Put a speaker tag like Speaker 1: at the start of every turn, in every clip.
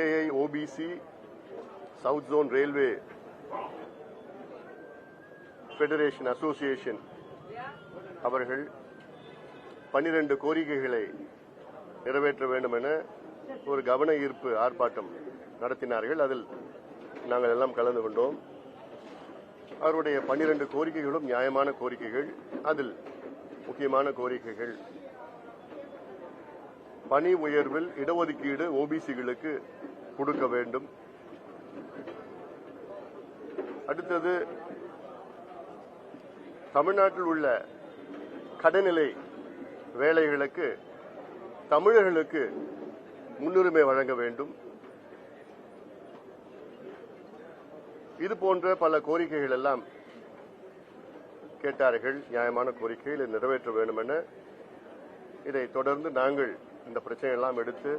Speaker 1: AI OBC south zone railway federation association அவர்கள் பன்னிரண்டு கோரிக்கைகளை நிறைவேற்ற வேண்டும் என ஒரு கவன ஈர்ப்பு ஆர்ப்பாட்டம் நடத்தினார்கள். அதில் நாங்கள் எல்லாம் கலந்து கொண்டோம். அவருடைய பன்னிரண்டு கோரிக்கைகளும் நியாயமான கோரிக்கைகள். அதில் முக்கியமான கோரிக்கைகள் பணி உயர்வில் இடஒதுக்கீடு ஓபிசிகளுக்கு கொடுக்க வேண்டும். அடுத்தது தமிழ்நாட்டில் உள்ள கடைநிலை வேலைகளுக்கு தமிழர்களுக்கு முன்னுரிமை வழங்க வேண்டும். இது போன்ற பல கோரிக்கைகள் எல்லாம் கேட்டார்கள். நியாயமான கோரிக்கைகளை நிறைவேற்ற வேண்டும் என இதை தொடர்ந்து நாங்கள் இந்த பிரச்சனையெல்லாம் எடுத்து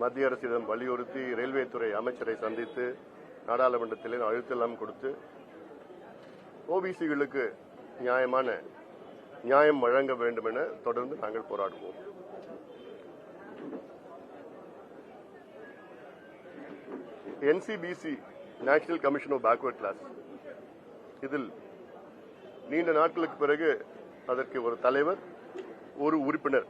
Speaker 1: மத்திய அரசிடம் வலியுறுத்தி ரயில்வே துறை அமைச்சரை சந்தித்து நாடாளுமன்றத்தில் அழுத்தெல்லாம் கொடுத்து ஓபிசிகளுக்கு நியாயமான நியாயம் வழங்க வேண்டும் என தொடர்ந்து நாங்கள் போராடுவோம். NCBC national commission of backward class இதில் நீண்ட நாட்களுக்கு பிறகு அதற்கு ஒரு தலைவர் ஒரு உறுப்பினர்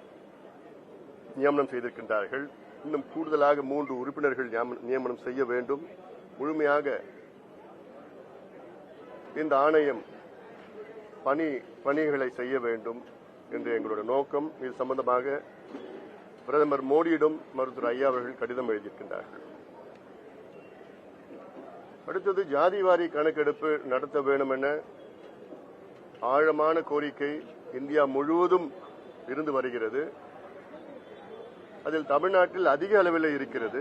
Speaker 1: நியமனம் செய்திருக்கின்றார்கள். இன்னும் கூடுதலாக மூன்று உறுப்பினர்கள் நியமனம் செய்ய வேண்டும். முழுமையாக இந்த ஆணையம் பணி பணிகளை செய்ய வேண்டும் என்று எங்களுடைய நோக்கம். இது சம்பந்தமாக பிரதமர் மோடியிடம் மருத்துவர் ஐயா அவர்கள் கடிதம் எழுதியிருக்கின்றார்கள். அடுத்தது ஜாதிவாரி கணக்கெடுப்பு நடத்த வேண்டும் என ஆழமான கோரிக்கை இந்தியா முழுவதும் இருந்து வருகிறது. அதில் தமிழ்நாட்டில் அதிக அளவில் இருக்கிறது.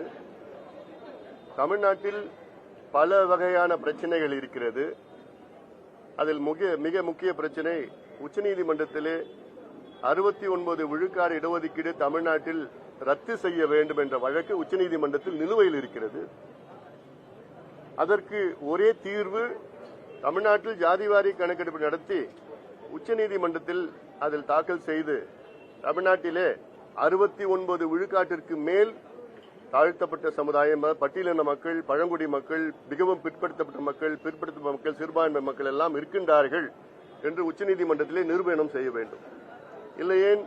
Speaker 1: தமிழ்நாட்டில் பல வகையான பிரச்சனைகள் இருக்கிறது. அதில் மிக முக்கிய பிரச்சனை உச்சநீதிமன்றத்திலே அறுபத்தி ஒன்பது விழுக்காடு இடஒதுக்கீடு தமிழ்நாட்டில் ரத்து செய்ய வேண்டும் என்ற வழக்கு உச்சநீதிமன்றத்தில் நிலுவையில் இருக்கிறது. அதற்கு ஒரே தீர்வு தமிழ்நாட்டில் ஜாதிவாரி கணக்கெடுப்பு நடத்தி உச்சநீதிமன்றத்தில் அதில் தாக்கல் செய்து தமிழ்நாட்டிலே அறுபத்தி ஒன்பது விழுக்காட்டிற்கு மேல் தாழ்த்தப்பட்ட சமுதாயம் பட்டியலின மக்கள் பழங்குடி மக்கள் மிகவும் பிற்படுத்தப்பட்ட மக்கள் பிற்படுத்தப்பட்ட மக்கள் சிறுபான்மை மக்கள் எல்லாம் இருக்கின்றார்கள் என்று உச்சநீதிமன்றத்திலே நிரூபணம் செய்ய வேண்டும். இல்லையேன்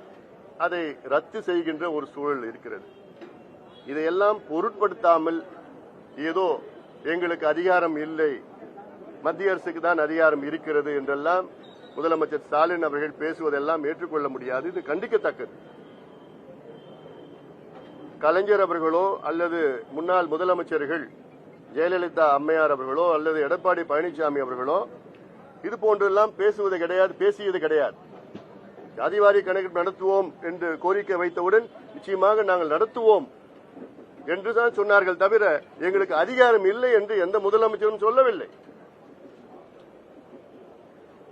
Speaker 1: அதை ரத்து செய்கின்ற ஒரு சூழல் இருக்கிறது. இதையெல்லாம் பொருட்படுத்தாமல் ஏதோ எங்களுக்கு அதிகாரம் இல்லை மத்திய அரசுக்கு தான் அதிகாரம் இருக்கிறது என்றெல்லாம் முதலமைச்சர் ஸ்டாலின் அவர்கள் பேசுவதெல்லாம் ஏற்றுக்கொள்ள முடியாது. இது கண்டிக்கத்தக்கது. கலைஞர் அவர்களோ அல்லது முன்னாள் முதலமைச்சர்கள் ஜெயலலிதா அம்மையார் அவர்களோ அல்லது எடப்பாடி பழனிசாமி அவர்களோ இது போன்றெல்லாம் பேசுவது கிடையாது பேசியது கிடையாது. ஜாதிவாரி கணக்கு நடத்துவோம் என்று கோரிக்கை வைத்தவுடன் நிச்சயமாக நாங்கள் நடத்துவோம் என்றுதான் சொன்னார்கள் தவிர எங்களுக்கு அதிகாரம் இல்லை என்று எந்த முதலமைச்சரும் சொல்லவில்லை.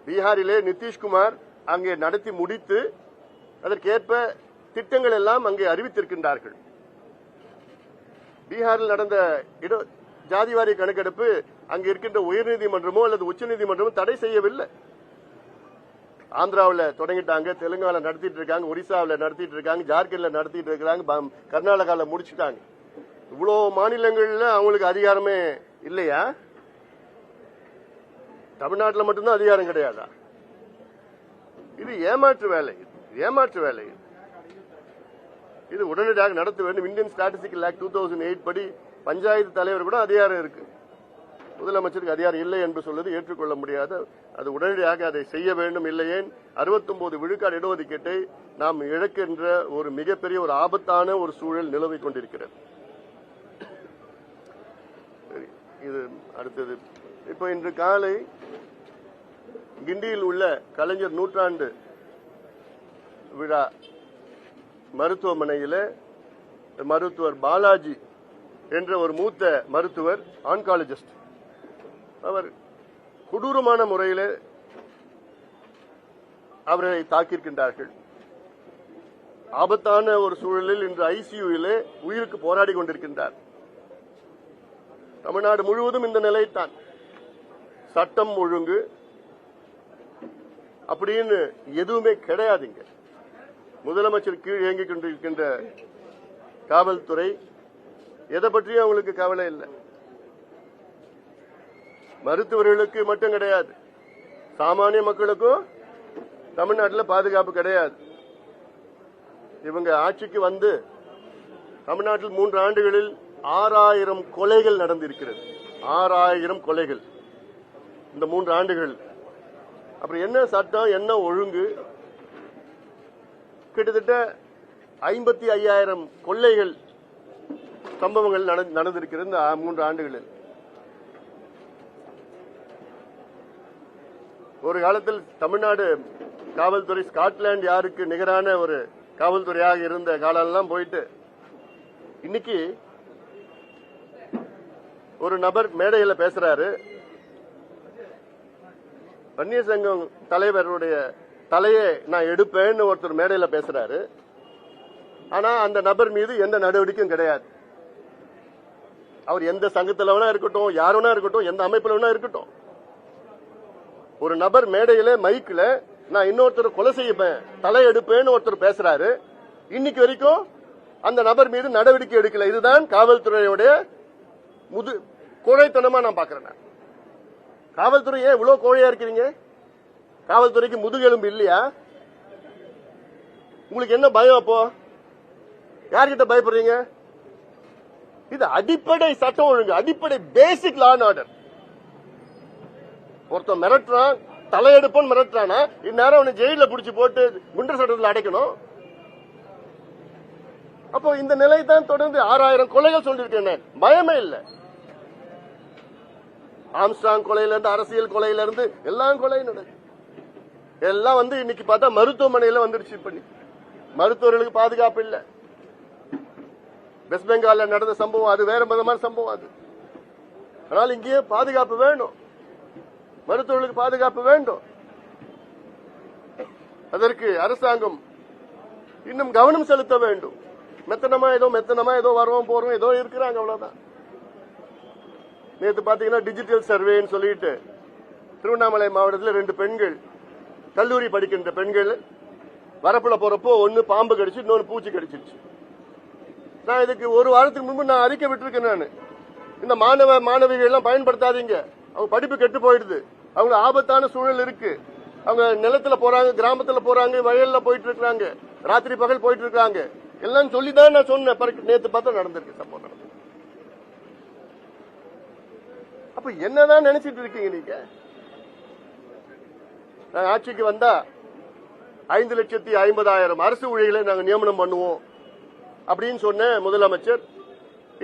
Speaker 1: பீகாரிலே நிதிஷ்குமார் அங்கே நடத்தி முடித்து அதற்கேற்ப திட்டங்கள் எல்லாம் அங்கே அறிவித்திருக்கின்றார்கள். பீகாரில் நடந்த இட ஜாதிவாரி கணக்கெடுப்பு அங்கே இருக்கின்ற உயர்நீதிமன்றமோ அல்லது உச்சநீதிமன்றமோ தடை செய்யவில்லை. ஆந்திராவில் தொடங்கிட்டாங்க தெலுங்கானா நடத்திட்டு இருக்காங்க ஒரிசாவில் நடத்திட்டு இருக்காங்க ஜார்க்கண்ட்ல நடத்திட்டு இருக்காங்க கர்நாடகாவில் முடிச்சுட்டாங்க. இவ்வளோ மாநிலங்கள்ல அவங்களுக்கு அதிகாரமே இல்லையா? தமிழ்நாட்டில் மட்டும்தான் அதிகாரம் கிடையாதா? இது ஏமாற்று வேலை ஏமாற்று வேலை. இது. உடனடியாக நடத்த வேண்டும். Indian statistical act two thousand eight படி பஞ்சாயத்து தலைவர் கூட அதிகாரம் இருக்கு. முதலமைச்சருக்கு அதிகாரம் இல்லை என்று சொல்வது ஏற்றுக்கொள்ள முடியாத அது உடனடியாக அதை செய்ய வேண்டும் இல்லையேன் 69 விழுக்காடு இடஒதுக்கீட்டை நாம் இழக்கின்ற ஒரு மிகப்பெரிய ஒரு ஆபத்தான ஒரு சூழல் நிலவிக் கொண்டிருக்கிறது. இது அடுத்தது. இப்போ இன்று காலை கிண்டியில் உள்ள கலைஞர் நூற்றாண்டு விழா மருத்துவமனையில் மருத்துவர் பாலாஜி என்ற ஒரு மூத்த மருத்துவர் ஆன்காலஜிஸ்ட் அவர் கொடூரமான முறையில் அவர்களை தாக்கியிருக்கின்றார்கள். ஆபத்தான ஒரு சூழலில் இன்று ஐசியூவிலே உயிருக்கு போராடி கொண்டிருக்கின்றார். தமிழ்நாடு முழுவதும் இந்த நிலைத்தான் சட்டம் ஒழுங்கு அப்படின்னு எதுவுமே கிடையாதுங்க முதலமைச்சர் கீழ் இயங்கிக் கொண்டிருக்கின்ற காவல்துறை எதை பற்றியும் அவங்களுக்கு கவலை இல்லை. மருத்துவர்களுக்கு மட்டும் கிடையாது. சாமானிய மக்களுக்கும் தமிழ்நாட்டில் பாதுகாப்பு கிடையாது. இவங்க ஆட்சிக்கு வந்து தமிழ்நாட்டில் மூன்று ஆண்டுகளில் ஆறாயிரம் கொலைகள் நடந்திருக்கிறது. ஆறாயிரம் கொலைகள். இந்த மூன்று ஆண்டுகள். அப்புறம் என்ன சட்டம் என்ன ஒழுங்கு கிட்டத்தட்ட ஐம்பத்தி ஐயாயிரம் கொள்ளைகள் சம்பவங்கள் நடந்திருக்கிறது இந்த மூன்று ஆண்டுகளில். ஒரு காலத்தில் தமிழ்நாடு காவல்துறை ஸ்காட்லாந்து யாருக்கு நிகரான ஒரு காவல்துறையாக இருந்த காலம்லாம் போயிட்டு இன்னைக்கு ஒரு நபர் மேடையில் பேசுறாரு. வன்னிய சங்கம் தலைவருடைய தலையை நான் எடுப்பேன்னு ஒருத்தர் மேடையில் பேசுறாரு. ஆனா அந்த நபர் மீது எந்த நடவடிக்கையும் கிடையாது. அவர் எந்த சங்கத்தில் வேணா இருக்கட்டும் யார் வேணா இருக்கட்டும் எந்த அமைப்பில் வேணா இருக்கட்டும். ஒரு நபர் மேடையில மைக்ல நான் இன்னொருத்தர் கொலை செய்யப்பேன் தலை எடுப்பேன்னு ஒருத்தர் பேசுறாரு. இன்னைக்கு வரைக்கும் அந்த நபர் மீது நடவடிக்கை எடுக்கல. இதுதான் காவல்துறையுடைய முது கோழைத்தனமா நான் பாக்குறேன். காவல்துறை ஏன் இவ்வளவு கோழையா இருக்கிறீங்க? காவல்துறைக்கு முதுகெலும்பு இல்லையா? உங்களுக்கு என்ன பயம் அப்போ? யார்கிட்ட பயப்படுறீங்க? இது அடிப்படை சட்டம் ஒழுங்கு அடிப்படை பேசிக் லா அண்ட் ஆர்டர் ஒருத்தன் மிரட்டுறான் தலையெடுப்போன்னு மிரட்டுறானா இந்நேரம் அவனை ஜெயில புடிச்சு போட்டு குண்டர் சட்டத்தில் அடைக்கணும். அப்போ இந்த நிலை தான் தொடர்ந்து ஆறாயிரம் கொலைகள் சொல்லியிருக்கேன் பயமே இல்லை. ஆம்ஸ்டாங் கொலையில இருந்து அரசியல் கொலையில இருந்து எல்லாம் கொலையும் நடக்குது. எல்லாம் வந்து இன்னைக்கு பார்த்தா மருத்துவமனையில வந்துடுச்சு பண்ணி மருத்துவர்களுக்கு பாதுகாப்பு இல்ல. வெஸ்ட் பெங்கால்ல நடந்த சம்பவம் அது வேற விதமான சம்பவம் அது. ஆனால் இங்கேயே பாதுகாப்பு வேணும். மருத்துவர்களுக்கு பாதுகாப்பு வேண்டும். அதற்கு அரசாங்கம் இன்னும் கவனம் செலுத்த வேண்டும். மெத்தனமா ஏதோ மெத்தனமா ஏதோ வருவோம் போறோம் ஏதோ இருக்கிறாங்க அவ்வளவுதான். நேற்று பாத்தீங்கன்னா டிஜிட்டல் சர்வேன்னு சொல்லிட்டு திருவண்ணாமலை மாவட்டத்தில் ரெண்டு பெண்கள் கல்லூரி படிக்கின்ற பெண்கள் வரப்புல போறப்போ ஒன்னு பாம்பு கடிச்சு இன்னொன்னு பூச்சி கடிச்சிருச்சு. நான் இதுக்கு ஒரு வாரத்துக்கு முன்பு நான் அறிக்கை விட்டுருக்கேன் நான். இந்த மாணவ மாணவிகள் எல்லாம் பயன்படுத்தாதீங்க. அவங்க படிப்பு கெட்டு போயிடுது. அவங்க ஆபத்தான சூழல் இருக்கு. அவங்க நிலத்துல போறாங்க கிராமத்துல போறாங்க வயல்ல போயிட்டு இருக்காங்க ராத்திரி பகல் போயிட்டு இருக்காங்க எல்லாம் சொல்லி தான் நான் சொன்னேன். பிறகு நேத்து பார்த்தா நடந்திருக்கு சம்பவம் நடந்திருக்கு. அப்ப என்னதான் நினைச்சிட்டு இருக்கீங்க நீங்க? நாங்கள் ஆட்சிக்கு வந்தா ஐந்து லட்சத்தி ஐம்பதாயிரம் அரசு ஊழியர்களை நாங்கள் நியமனம் பண்ணுவோம் அப்படின்னு சொன்ன முதலமைச்சர்.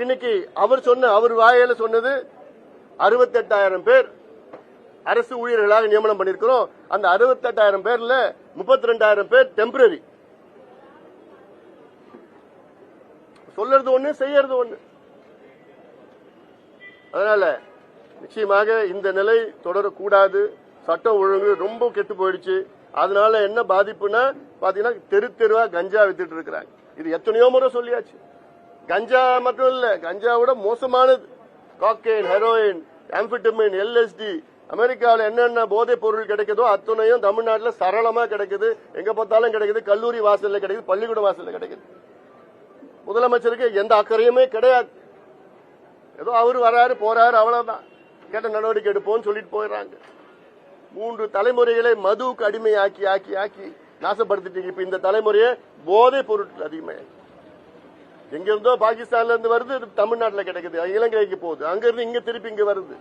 Speaker 1: இன்னைக்கு அவர் சொன்ன அவர் வாயில சொன்னது அறுபத்தெட்டாயிரம் பேர் அரசு ஊழியர்களாக நியமனம் பண்ணிருக்கிறோம் அந்த அறுபத்தெட்டாயிரம் பேர்ல முப்பத்தி ரெண்டாயிரம் பேர் டெம்பரரி சொல்றது ஒண்ணு செய்யறது ஒண்ணு. அதனால நிச்சயமாக இந்த நிலை தொடரக்கூடாது. சட்டம் ஒழுங்கு ரொம்ப கெட்டு போயிடுச்சு. அதனால என்ன பாதிப்புனா பாத்தீங்கன்னா தெரு தெருவா கஞ்சா வித்துட்டு இருக்கிறாங்க. இது எத்தனையோ முறை சொல்லியாச்சு. கஞ்சா மட்டும் இல்ல கஞ்சாவோட மோசமானது. காக்கெயின் ஹெரோயின் ஆம்பிட்டமின் எல்எஸ்டி அமெரிக்காவில் என்னென்ன போதைப் பொருள் கிடைக்குதோ அத்தனையும் தமிழ்நாட்டில் சரளமா கிடைக்குது. எங்க பார்த்தாலும் கிடைக்குது. கல்லூரி வாசல்ல கிடைக்குது பள்ளிக்கூட வாசல்ல கிடைக்குது. முதலமைச்சருக்கு எந்த அக்கறையுமே கிடையாது. ஏதோ அவர் வராரு போறாரு அவ்வளவுதான். கேட்ட நடவடிக்கை எடுப்போம்னு சொல்லிட்டு போயிடுறாங்க. மூன்று தலைமுறைகளை மதுவுக்கு அடிமையாக்கி ஆக்கி ஆக்கி நாசப்படுத்திட்டீங்க. இப்ப இந்த தலைமுறையை போதை பொருட்கள் அதிகமாக எங்க இருந்தோ பாகிஸ்தான்ல இருந்து வருது இது கிடைக்குது. இலங்கைக்கு போகுது. அங்க இருந்து இங்க திருப்பி இங்க வருது.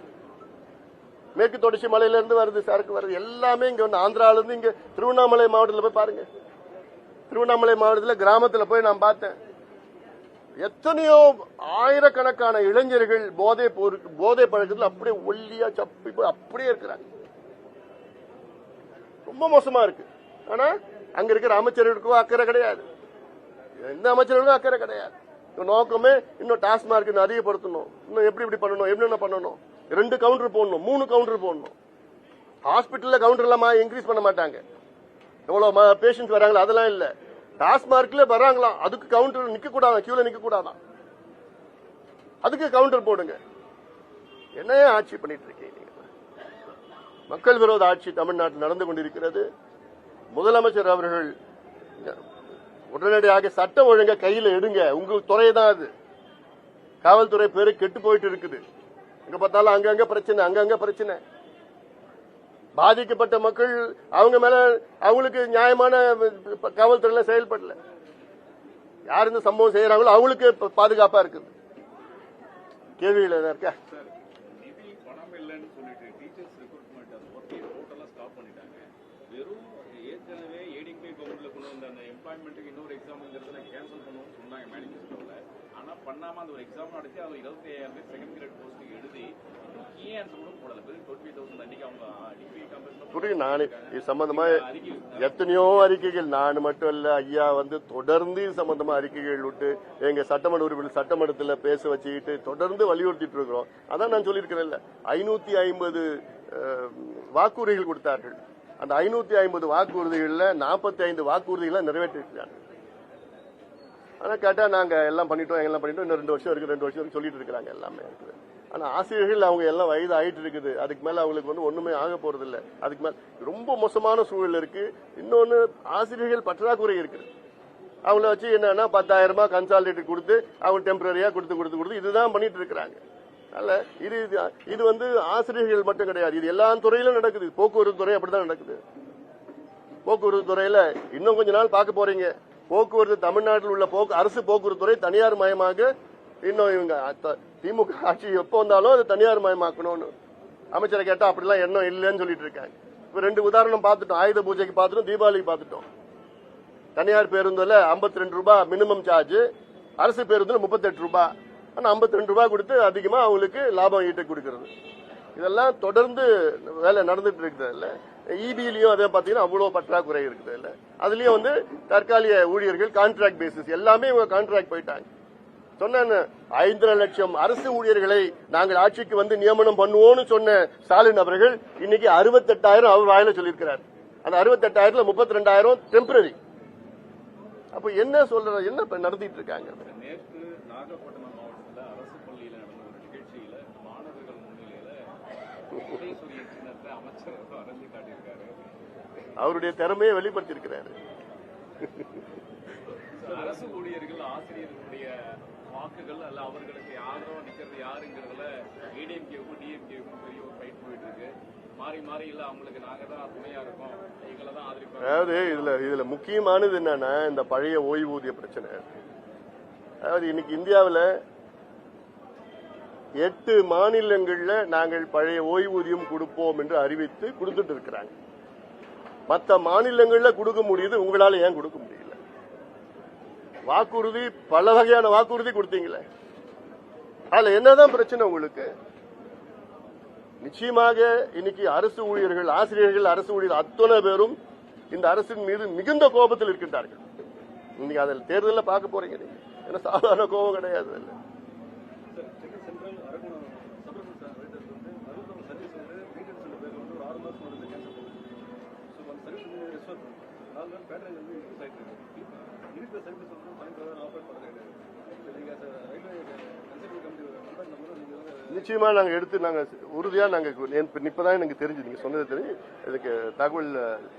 Speaker 1: மேற்கு தொடர்ச்சி மலையில இருந்து வருது சரக்கு வருது. எல்லாமே இங்க வந்து ஆந்திரால இருந்து இங்க திருவண்ணாமலை மாவட்டத்தில் போய் பாருங்க. திருவண்ணாமலை மாவட்டத்தில் கிராமத்தில் போய் நான் பார்த்தேன். எத்தனையோ ஆயிரக்கணக்கான இளைஞர்கள் போதை போதை பழக்கத்தில் அப்படியே ஒல்லியா சப்பி போய் அப்படியே இருக்கிறாங்க. ரொம்ப மோசமா இருக்கு. ஆனா அங்க இருக்கிற அமைச்சர்களுக்கும் அக்கறை கிடையாது. எந்த அமைச்சர்களுக்கும் அக்கறை கிடையாது. நோக்கமே இன்னும் டாஸ்மார்க் இன்னும் அதிகப்படுத்தணும். இன்னும் எப்படி இப்படி பண்ணணும் என்னென்ன பண்ணணும்? ரெண்டு கவுண்டர் போடணும் மூணு கவுண்டர் போடணும். ஹாஸ்பிட்டல்ல கவுண்டர் எல்லாம் இன்க்ரீஸ் பண்ண மாட்டாங்க. எவ்வளவு பேஷண்ட்ஸ் வராங்களோ அதெல்லாம் இல்ல. டாஸ்மார்க்ல வராங்களாம் அதுக்கு கவுண்டர் நிக்க கூடாதான் கியூல நிக்க கூடாதான் அதுக்கு கவுண்டர் போடுங்க. என்ன ஆட்சி பண்ணிட்டு இருக்கீங்க? மக்கள் விரோத ஆட்சி தமிழ்நாட்டில் நடந்து கொண்டிருக்கிறது. முதலமைச்சர் அவர்கள் உடனடியாக சட்டம் ஒழுங்க கையில் எடுங்க. உங்க துறை தான் அது. காவல்துறை பேரு கெட்டு போயிட்டு இருக்குது. எங்க பார்த்தாலும் அங்கங்க பிரச்சனை அங்கங்க பிரச்சனை. பாதிக்கப்பட்ட மக்கள் அவங்க மேல அவங்களுக்கு நியாயமான காவல்துறையில செயல்படல. யார் இந்த சம்பவம் செய்யறாங்களோ அவங்களுக்கு பாதுகாப்பா இருக்குது. கேள்விகள் எதா இருக்கா?
Speaker 2: எம்ப்ளாய்மெண்ட்டுக்கு இன்னொரு எக்ஸாம்ங்கிறத கேன்சல் பண்ணுவோம்னு சொன்னாங்க மேனிஃபெஸ்டோவில் ஆனால் பண்ணாம அந்த ஒரு எக்ஸாம் நடத்தி அது இருபத்தி ஐயாயிரம் பேர் செகண்ட் கிரேட் போஸ்ட்டுக்கு எழுதி கீ ஆன்சர் கூட போடல. வெறும் டுவெண்ட்டி தௌசண்ட் அன்னைக்கு அவங்க டிகிரி கம்பெனி
Speaker 1: புரியும் நானே இது சம்பந்தமா எத்தனையோ அறிக்கைகள் நான் மட்டும் இல்ல ஐயா வந்து தொடர்ந்து இது சம்பந்தமா அறிக்கைகள் விட்டு எங்க சட்டமன்ற உறுப்பினர் சட்டமன்றத்தில் பேச வச்சுக்கிட்டு தொடர்ந்து வலியுறுத்திட்டு இருக்கிறோம். அதான் நான் சொல்லியிருக்கிறேன்ல ஐநூத்தி ஐம்பது வாக்குறுதிகள் கொடுத்தார்கள். அந்த ஐநூத்தி ஐம்பது வாக்குறுதிகள்ல நாற்பத்தி ஐந்து வாக்குறுதிகளை நிறைவேற்றிருக்கிறாங்க. ஆனா கேட்டா நாங்க எல்லாம் பண்ணிட்டோம் எல்லாம் பண்ணிட்டோம். இன்னும் ரெண்டு வருஷம் இருக்கு ரெண்டு வருஷம் இருக்கு சொல்லிட்டு இருக்கிறாங்க எல்லாமே. இருக்குது ஆனா ஆசிரியர்கள் அவங்க எல்லாம் வயது ஆயிட்டு இருக்குது. அதுக்கு மேல அவங்களுக்கு வந்து ஒண்ணுமே ஆக போறது இல்ல அதுக்கு மேல ரொம்ப மோசமான சூழல் இருக்கு. இன்னொன்னு ஆசிரியர்கள் பற்றாக்குறை இருக்குது அவங்கள வச்சு என்னன்னா பத்தாயிரம் ரூபாய் கொடுத்து அவங்க டெம்பரரியா கொடுத்து கொடுத்து கொடுத்து இதுதான் பண்ணிட்டு இருக்கிறாங்க. அல்ல இது இது- இது வந்து ஆசிரியர்கள் மட்டும் கிடையாது. இது எல்லா துறையிலும் நடக்குது. போக்குவரத்து துறை அப்படிதான் நடக்குது. போக்குவரத்து துறையில இன்னும் கொஞ்ச நாள் பார்க்க போறீங்க. போக்குவரத்து தமிழ்நாட்டில் உள்ள போக்கு அரசு போக்குவரத்து துறை தனியார் மயமாக இன்னும் இவங்க திமுக ஆட்சி எப்போ வந்தாலும் அது தனியார் மயமாக்கணும்னு. அமைச்சரை கேட்டா அப்படிலாம் எண்ணம் இல்லைன்னு சொல்லிட்டு இருக்காங்க. இப்ப ரெண்டு உதாரணம் பார்த்துட்டோம். ஆயுத பூஜைக்கு பார்த்துட்டோம் தீபாவளிக்கு பார்த்துட்டோம். தனியார் பேருந்துல 52 ரெண்டு ரூபாய் மினிமம் சார்ஜ் அரசு பேருந்துல 38 ரூபாய். ஆனால் ஐம்பத்தி ரெண்டு ரூபாய் கொடுத்து அதிகமாக அவங்களுக்கு லாபம் ஈட்ட கொடுக்கறது. இதெல்லாம் தொடர்ந்து வேலை நடந்துட்டு இருக்குது இல்லை இபிலையும் அதே பார்த்தீங்கன்னா அவ்வளோ பற்றாக்குறை இருக்குது இல்லை அதுலேயும் வந்து தற்காலிக ஊழியர்கள் கான்ட்ராக்ட் பேசிஸ் எல்லாமே இவங்க கான்ட்ராக்ட் போயிட்டாங்க. சொன்ன ஐந்தரை லட்சம் அரசு ஊழியர்களை நாங்கள் ஆட்சிக்கு வந்து நியமனம் பண்ணுவோம்னு சொன்ன ஸ்டாலின் அவர்கள் இன்னைக்கு அறுபத்தெட்டாயிரம் அவர் வாயில சொல்லியிருக்கிறார். அந்த அறுபத்தெட்டாயிரத்துல முப்பத்தி ரெண்டாயிரம் டெம்பரரி அப்ப என்ன சொல்ற என்ன நடத்திட்டு இருக்காங்க
Speaker 2: நேற்று நாகப்பட்டினம் மாவட்டத்தில் அரசு பள்ளியில் நடந்த ஒரு நிகழ்ச்சியில மாணவர்கள் முன்னிலையில உதயசூரிய சின்னத்தை அமைச்சர் வரைஞ்சு காட்டியிருக்காரு
Speaker 1: அவருடைய திறமையை வெளிப்படுத்தியிருக்கிறாரு.
Speaker 2: அரசு ஊழியர்கள் ஆசிரியர்களுடைய வாக்குகள் அல்ல அவர்களுக்கு ஆதரவா நிக்கிறது யாருங்கிறதுல ஏடிஎம்கேவுக்கும் டிஎம்கேவுக்கும் பெரிய ஒரு ஃபைட் போயிட்டு இருக்கு மாறி மாறி இல்ல அவங்களுக்கு நாங்க தான் துணையா இருக்கோம். எங்களை தான் ஆதரிப்போம்
Speaker 1: அதாவது இதுல இதுல முக்கியமானது என்னன்னா இந்த பழைய ஓய்வூதிய பிரச்சனை. அதாவது இன்னைக்கு இந்தியாவுல எட்டு மாநிலங்கள்ல நாங்கள் பழைய ஓய்வூதியம் கொடுப்போம் என்று அறிவித்து கொடுத்துட்டு இருக்கிறாங்க. மற்ற மாநிலங்களில் கொடுக்க முடியுது உங்களால ஏன் கொடுக்க முடியல? வாக்குறுதி பல வகையான வாக்குறுதி கொடுத்தீங்களே. அதுல என்னதான் பிரச்சனை உங்களுக்கு? நிச்சயமாக இன்னைக்கு அரசு ஊழியர்கள் ஆசிரியர்கள் அரசு ஊழியர் அத்தனை பேரும் இந்த அரசின் மீது மிகுந்த கோபத்தில் இருக்கின்றார்கள். இன்னைக்கு அதில் தேர்தலில் பார்க்க போறீங்க நீங்க. ஏன்னா சாதாரண கோபம் கிடையாது. இல்லை
Speaker 3: Chennai central Arakkonam Subramani sir writers வந்து அறுபத்தொன்று சர்வீஸ் வந்து மெயின்டெனன்ஸ் பேரில் வந்து ஒரு ஆறு மாதம் வந்து கேன்சல் பண்ணுது ஸோ அந்த சர்வீஸ் வந்து ரெஸ்டோர் பண்ணுது நாலு நாள் பேட்டரி வந்து யூஸ் ஆகிட்டு இருக்கு இருக்கிற சர்வீஸ் வந்து பயன்படுத்த ஆப்ரேட் பண்ணுறது
Speaker 1: நிச்சயமா நாங்க எடுத்து நாங்க உறுதியா நாங்க இப்ப- இப்பதான் எனக்கு தெரிஞ்சு நீங்க சொன்னது தெரியும். இதுக்கு தகவல்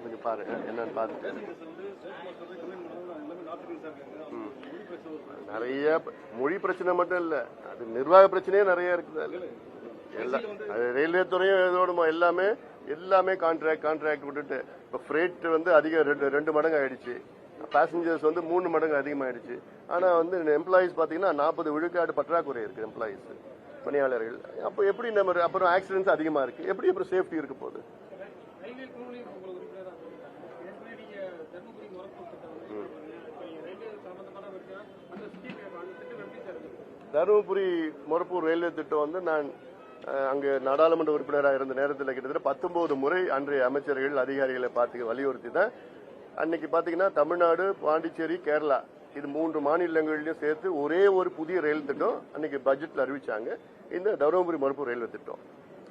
Speaker 1: நீங்க பாருங்க. என்னன்னு
Speaker 3: பாருங்க
Speaker 1: நிறைய மொழி பிரச்சனை மட்டும் இல்ல. அது நிர்வாக பிரச்சனையே நிறைய இருக்குது எல்லாம் அது ரயில்வே துறையும் இதோட எல்லாமே எல்லாமே கான்ட்ராக்ட் கான்ட்ராக்ட் விட்டுட்டு இப்ப ஃப்ரேட் வந்து அதிகம் ரெண்டு மடங்கு ஆயிடுச்சு பேசஞ்சர்ஸ் வந்து மூணு மடங்கு அதிகமாயிடுச்சு. ஆனா வந்து எம்ப்ளாயிஸ் பாத்தீங்கன்னா நாற்பது விழுக்காடு பற்றாக்குறை இருக்கு எம்ப்ளாயிஸ் பணியாளர்கள். அப்ப எப்படி நம்ம அப்புறம் ஆக்சிடென்ட்ஸ் அதிகமா இருக்கு எப்படி அப்புறம் சேஃப்டி இருக்க போகுது?
Speaker 4: தர்மபுரி நீங்க ரயில்வே திட்டம்
Speaker 1: வந்து நான் அங்கு நாடாளுமன்ற உறுப்பினராக இருந்த நேரத்தில் கிட்டத்தட்ட பத்தொன்பது முறை அன்றைய அமைச்சர்கள் அதிகாரிகளை பார்த்து வலியுறுத்தி தான் அன்னைக்கு பாத்தீங்கன்னா தமிழ்நாடு பாண்டிச்சேரி கேரளா இது மூன்று மாநிலங்களிலும் சேர்த்து ஒரே ஒரு புதிய ரயில் திட்டம் அன்னைக்கு பட்ஜெட்ல அறிவிச்சாங்க. இந்த தருமபுரி மறுப்பு ரயில்வே திட்டம்.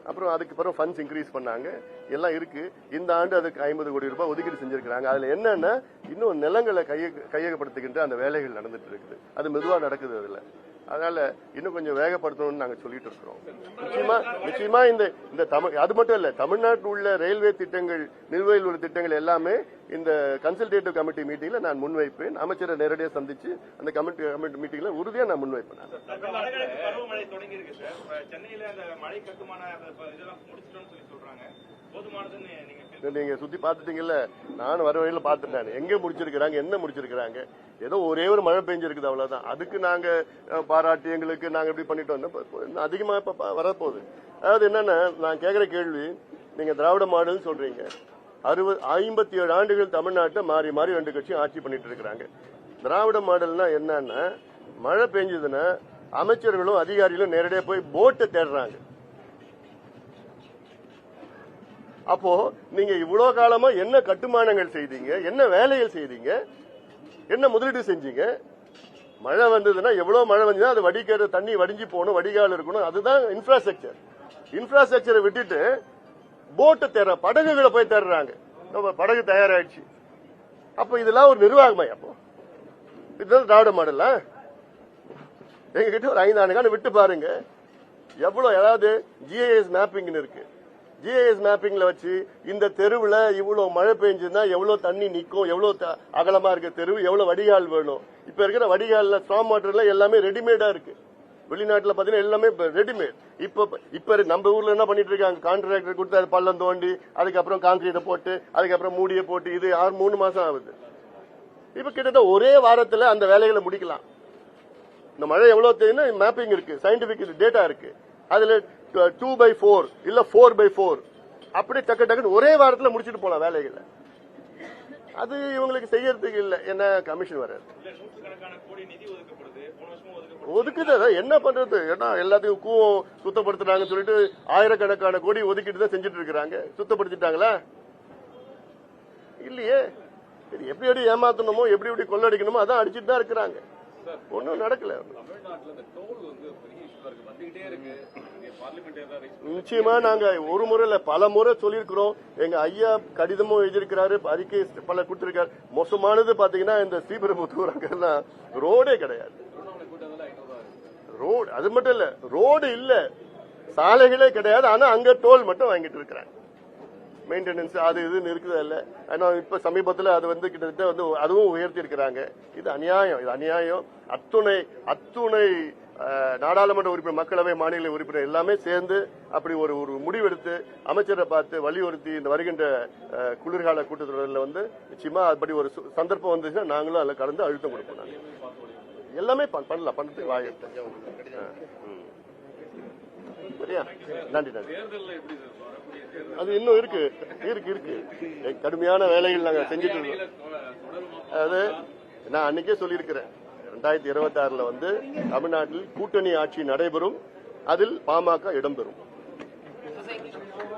Speaker 1: அப்புறம் அதுக்கு பிறகு ஃபண்ட்ஸ் இன்க்ரீஸ் பண்ணாங்க. எல்லாம் இருக்கு. இந்த ஆண்டு அதுக்கு ஐம்பது கோடி ரூபாய் ஒதுக்கீடு செஞ்சிருக்காங்க அதுல என்னன்னா இன்னும் நிலங்களை கைய கையகப்படுத்துகின்ற அந்த வேலைகள் நடந்துட்டு இருக்குது. அது மெதுவா நடக்குது அதுல. அதனால இன்னும் கொஞ்சம் வேகப்படுத்தணும்னு நாங்க சொல்லிட்டு இருக்கிறோம். நிச்சயமா நிச்சயமா இந்த இந்த தமிழ் அது மட்டும் இல்ல தமிழ்நாட்டில் உள்ள ரயில்வே திட்டங்கள் நிலுவையில் உள்ள திட்டங்கள் எல்லாமே இந்த கன்சல்டேட்டிவ் கமிட்டி மீட்டிங்ல நான் முன்வைப்பேன். அமைச்சரை நேரடியாக சந்திச்சு அந்த கமிட்டி கமிட்டி மீட்டிங்ல உறுதியா நான் முன்வைப்பேன்
Speaker 5: பருவமழை தொடங்கி இருக்கு சார் சென்னையில அந்த மழை கட்டுமான இதெல்லாம் முடிச்சிட்டோம்னு சொல்லி சொல்றாங்க. நீங்க
Speaker 1: சுத்தி பாத்துட்டீங்கல்ல நானும் வர வழியில பாத்துட்டேன் எங்க முடிச்சிருக்கிறாங்க என்ன முடிச்சிருக்கிறாங்க? ஏதோ ஒரே ஒரு மழை பெஞ்சிருக்குது அவ்வளவுதான். அதுக்கு நாங்க பாராட்டி எங்களுக்கு நாங்க இப்படி பண்ணிட்டு வந்தோம் அதிகமா இப்ப வரப்போகுது. அதாவது என்னன்னா நான் கேக்குற கேள்வி நீங்க திராவிட மாடல்னு சொல்றீங்க. அறுபது ஐம்பத்தி ஏழு ஆண்டுகள் தமிழ்நாட்டை மாறி மாறி ரெண்டு கட்சியும் ஆட்சி பண்ணிட்டு இருக்கிறாங்க. திராவிட மாடல்னா என்னன்னா மழை பெஞ்சதுன்னா அமைச்சர்களும் அதிகாரிகளும் நேரடியாக போய் போட்டை தேடுறாங்க. அப்போ நீங்க இவ்வளவு காலமா என்ன கட்டுமானங்கள் செய்தீங்க? என்ன வேலைகள் செய்தீங்க? என்ன முதலீடு செஞ்சீங்க? மழை வந்ததுன்னா எவ்வளவு மழை வந்ததுன்னா அது வடிக்கிற தண்ணி வடிஞ்சு போகணும் வடிகால் இருக்கணும். அதுதான் இன்ஃப்ராஸ்ட்ரக்சர் இன்ஃப்ராஸ்ட்ரக்சரை விட்டுட்டு போட்டை தேர படகுகளை போய் தேடுறாங்க படகு தயாராயிடுச்சு. அப்ப இதெல்லாம் ஒரு நிர்வாகமே அப்போ. இதுதான் திராவிட மாடலா? எங்ககிட்ட ஒரு ஐந்து ஆண்டு காலம் விட்டு பாருங்க. எவ்வளவு ஏதாவது ஜிஐஎஸ் மேப்பிங்னு இருக்கு. ஜிஐஎஸ் மேப்பிங்ல வச்சு இந்த தெருவுல இவ்வளவு மழை பெஞ்சதுன்னா எவ்வளவு தண்ணி நிக்கும் எவ்வளவு த- அகலமா இருக்க தெருவு எவ்வளவு வடிகால் வேணும். இப்ப இருக்கிற வடிகால்ல ஸ்ட்ராங் வாட்டர்ல எல்லாமே ரெடிமேடா இருக்கு. வெளிநாட்டுல பாத்தீங்கன்னா எல்லாமே ரெடிமேட் இப்ப இப்ப நம்ம ஊர்ல என்ன பண்ணிட்டு இருக்காங்க? கான்ட்ராக்டர் கொடுத்து அது பள்ளம் தோண்டி அதுக்கப்புறம் கான்கிரீட்டை போட்டு அதுக்கப்புறம் மூடியை போட்டு இது ஆறு மூணு மாசம் ஆகுது. இப்ப கிட்டத்தட்ட ஒரே வாரத்துல அந்த வேலைகளை முடிக்கலாம். இந்த மழை எவ்வளவு தெரியும்னா மேப்பிங் இருக்கு சயின்டிபிக் டேட்டா இருக்கு. அதுல டூ பை ஃபோர் இல்ல ஃபோர் பை ஃபோர் அப்படியே டக்கு டக்குன்னு ஒரே வாரத்துல முடிச்சிட்டு போலாம் வேலைகளை. அது இவங்களுக்கு செய்யறதுக்கு இல்ல. என்ன கமிஷன் வராது ஒதுக்குது என்ன பண்றது? ஏன்னா எல்லாத்தையும் கூவம் சுத்தப்படுத்துறாங்கன்னு சொல்லிட்டு ஆயிரக்கணக்கான கோடி ஒதுக்கிட்டு தான் செஞ்சுட்டு இருக்கிறாங்க. சுத்தப்படுத்திட்டாங்களா? இல்லையே. சரி எப்படி எப்படி ஏமாத்தணுமோ எப்படி எப்படி கொள்ளடிக்கணுமோ அதான் அடிச்சுட்டு தான் இருக்கிறாங்க. ஒன்றும் நடக்கல.
Speaker 2: தமிழ்நாட்டுல
Speaker 1: நிச்சயமா நாங்க ஒரு முறை இல்ல பல முறை சொல்லியிருக்கிறோம். எங்க ஐயா கடிதமும் எழுதியிருக்கிறாரு அறிக்கை பல கொடுத்திருக்காரு. மோசமானது பாத்தீங்கன்னா இந்த ஸ்ரீபெரும்புத்தூர் அங்கெல்லாம் ரோடே கிடையாது. ரோடு அது மட்டும் இல்ல ரோடு இல்ல. சாலைகளே கிடையாது ஆனா அங்க டோல் மட்டும் வாங்கிட்டு இருக்கிறாங்க. மெயின்டெனன்ஸ் அது இதுன்னு இருக்குது இல்ல. ஆனா இப்ப சமீபத்துல அது வந்து கிட்டத்தட்ட வந்து அதுவும் உயர்த்தி இருக்கிறாங்க. இது அநியாயம் இது அநியாயம். அத்துணை அத்துணை நாடாளுமன்ற உறுப்பினர் மக்களவை மாநில உறுப்பினர் எல்லாமே சேர்ந்து அப்படி ஒரு ஒரு முடிவெடுத்து அமைச்சரை பார்த்து வலியுறுத்தி இந்த வருகின்ற குளிர்கால கூட்டத்தொடரில் வந்து நிச்சயமா அப்படி ஒரு சு- சந்தர்ப்பம் வந்துச்சுன்னா நாங்களும் அதில் கலந்து அழுத்தம் கொடுப்போம் நாங்கள் எல்லாமே பண்- பண்ணலாம். பண்றதுக்கு வாய் சரியா? நன்றி நன்றி. அது இன்னும் இருக்கு. இருக்கு இருக்கு. கடுமையான வேலைகள் நாங்கள் செஞ்சுட்டு இருக்கோம். அது நான் அன்னைக்கே சொல்லியிருக்கிறேன். ரெண்டாயிரத்தி இருபத்தி ஆறுல வந்து தமிழ்நாட்டில் கூட்டணி ஆட்சி நடைபெறும். அதில் பாமக இடம்பெறும்